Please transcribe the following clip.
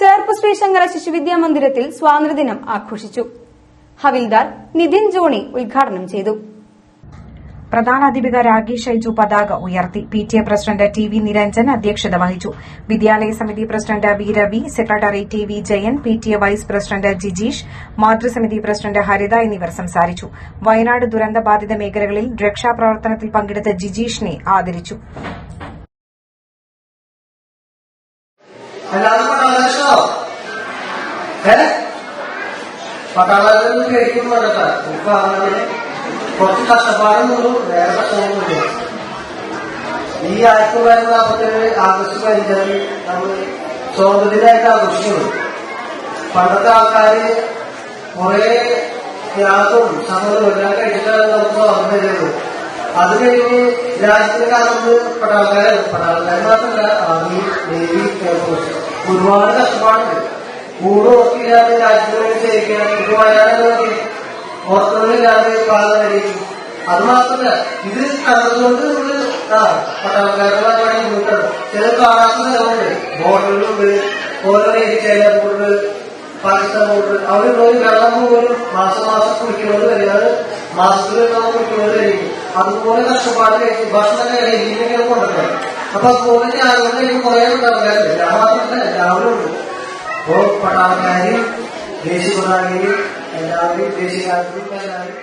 ചേർപ്പ് ശ്രീശങ്കര ശിശുവിദ്യാ മന്ദിരത്തിൽ സ്വാതന്ത്ര്യദിനം ആഘോഷിച്ചു. ഹവിൽദാർ നിതിൻ ജോണി ഉദ്ഘാടനം ചെയ്തു. പ്രധാന അധ്യാപിക രാഗി ഷൈജു പതാക ഉയർത്തി. P T A president T V Niranjan അധ്യക്ഷത വഹിച്ചു. വിദ്യാലയ സമിതി president V Ravi secretary T V Jayan P T A vice president Jijeesh മാതൃസമിതി president Haritha എന്നിവർ സംസാരിച്ചു. വയനാട് ദുരന്തബാധിത മേഖലകളിൽ രക്ഷാപ്രവർത്തനത്തിൽ പങ്കെടുത്ത ജിജീഷിനെ ആദരിച്ചു. പട്ടാളോ ഏ? പട്ടാളത്തിൽ കഴിക്കുന്നു ഇപ്പൊ അങ്ങനെ കുറച്ച് കഷ്ടപ്പാടുന്നുള്ളൂ വേറെ പ്രശ്നമൊന്നുമില്ല ഈ ആയിരത്തി തൊള്ളായിരത്തി നാൽപ്പത്തേഴ് ആഗസ്റ്റ് നമ്മൾ സ്വാതന്ത്ര്യമായിട്ട് ആഘോഷിക്കുന്നു. പണ്ടത്തെ ആൾക്കാര് കുറെ ത്യാഗവും സമരവും എല്ലാം കഴിച്ചിട്ടാണ് നമുക്ക് സ്വാതന്ത്ര്യം ചെയ്തത് അത് കഴിഞ്ഞ് രാജ്യത്തിന് കാലത്ത് പട്ടാളക്കാരാണ് പട്ടാളക്കാർ മാത്രമല്ല ആർമി ഒരുപാട് കഷ്ടപ്പാടുണ്ട്. കൂട് ഓർക്കില്ലാതെ രാജ്യത്തിന് സേവിക്കാൻ ഇത് വയനാട് ഓർക്കുകളില്ലാതെ പാത അത് മാത്രമല്ല ഇത് കണ്ടതുകൊണ്ട് നമ്മൾ ആ പട്ടാളക്കാരുടെ ചില കാണാത്ത സ്ഥലമുണ്ട്. ബോർഡറിലുണ്ട് ഓരോ ഏരിയ ബോർഡർ പാകിസ്ഥാൻ ബോർഡർ പോയി വെള്ളം പോലും മാസം മാസം കുടിക്കുന്നത് വരെയാണ് മാസത്തിൽ വെള്ളം കുടിക്കുന്നത് വരെയും അതുപോലെ കഷ്ടപ്പാട് കഴിക്കും ഭക്ഷണം കഴിക്കുന്നൊക്കെ കൊണ്ടുവരണം. അപ്പൊ അതുപോലെ ഞാനുകൊണ്ട് കുറെ ഉണ്ടാവില്ല മാത്രമല്ല എല്ലാവരും ഉണ്ട് അപ്പോ പട്ടാളക്കാരും ദേശീയ പതാകയും എല്ലാവരും ദേശീയ എല്ലാവരും